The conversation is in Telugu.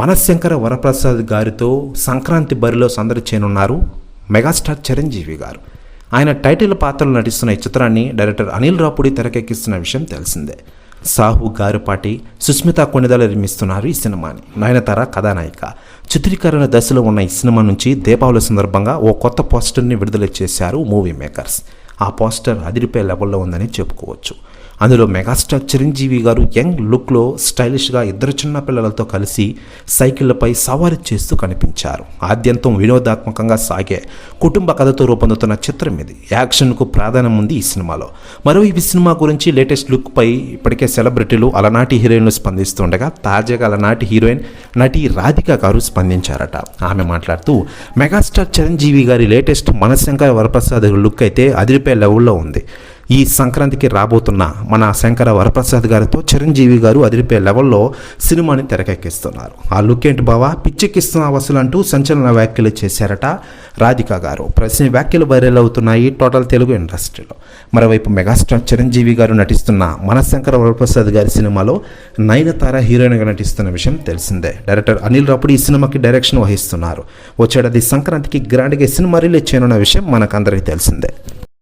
మనశంకర వరప్రసాద్ గారితో సంక్రాంతి బరిలో సందడి చేయనున్నారు మెగాస్టార్ చిరంజీవి గారు. ఆయన టైటిల్ పాత్రలో నటిస్తున్న ఈ చిత్రాన్ని డైరెక్టర్ అనిల్ రాపుడి తెరకెక్కిస్తున్న విషయం తెలిసిందే. సాహు గారుపాటి సుస్మిత కొణిదల నిర్మిస్తున్నారు ఈ సినిమాని. నయనతార కథానాయిక. చిత్రీకరణ దశలో ఉన్న ఈ సినిమా నుంచి దీపావళి సందర్భంగా ఓ కొత్త పోస్టర్ని విడుదల చేశారు మూవీ మేకర్స్. ఆ పోస్టర్ అదిరిపోయే లెవెల్లో ఉందని చెప్పుకోవచ్చు. అందులో మెగాస్టార్ చిరంజీవి గారు యంగ్ లుక్లో స్టైలిష్గా ఇద్దరు చిన్న పిల్లలతో కలిసి సైకిళ్ళపై సవారీ చేస్తూ కనిపించారు. ఆద్యంతం వినోదాత్మకంగా సాగే కుటుంబ కథతో రూపొందుతున్న చిత్రం ఇది. యాక్షన్కు ప్రాధాన్యం ఉంది ఈ సినిమాలో. మరో ఈ సినిమా గురించి లేటెస్ట్ లుక్పై ఇప్పటికే సెలబ్రిటీలు అలనాటి హీరోయిన్లు స్పందిస్తుండగా తాజాగా అలనాటి హీరోయిన్ నటి రాధిక గారు స్పందించారట. ఆమె మాట్లాడుతూ మెగాస్టార్ చిరంజీవి గారి లేటెస్ట్ మనశంకర వరప్రసాద్ లుక్ అయితే అదిరిపే లెవెల్లో ఉంది. ఈ సంక్రాంతికి రాబోతున్న మన శంకర వరప్రసాద్ గారితో చిరంజీవి గారు అదిరిపే లెవెల్లో సినిమాని తెరకెక్కిస్తున్నారు. ఆ లుక్ ఏంటి బావా? పిచ్చెక్కిస్తున్న అవసరం అంటూ సంచలన వ్యాఖ్యలు చేశారట రాధిక గారు. ప్రశ్న వ్యాఖ్యలు వైరల్ అవుతున్నాయి టోటల్ తెలుగు ఇండస్ట్రీలో. మరోవైపు మెగాస్టార్ చిరంజీవి గారు నటిస్తున్న మన శంకర వరప్రసాద్ గారి సినిమాలో నయనతార హీరోయిన్గా నటిస్తున్న విషయం తెలిసిందే. డైరెక్టర్ అనిల్ రాపుడి ఈ సినిమాకి డైరెక్షన్ వహిస్తున్నారు. వచ్చేటది సంక్రాంతికి గ్రాండ్గా సినిమా రిలీజ్ చేయనున్న విషయం మనకందరికీ తెలిసిందే.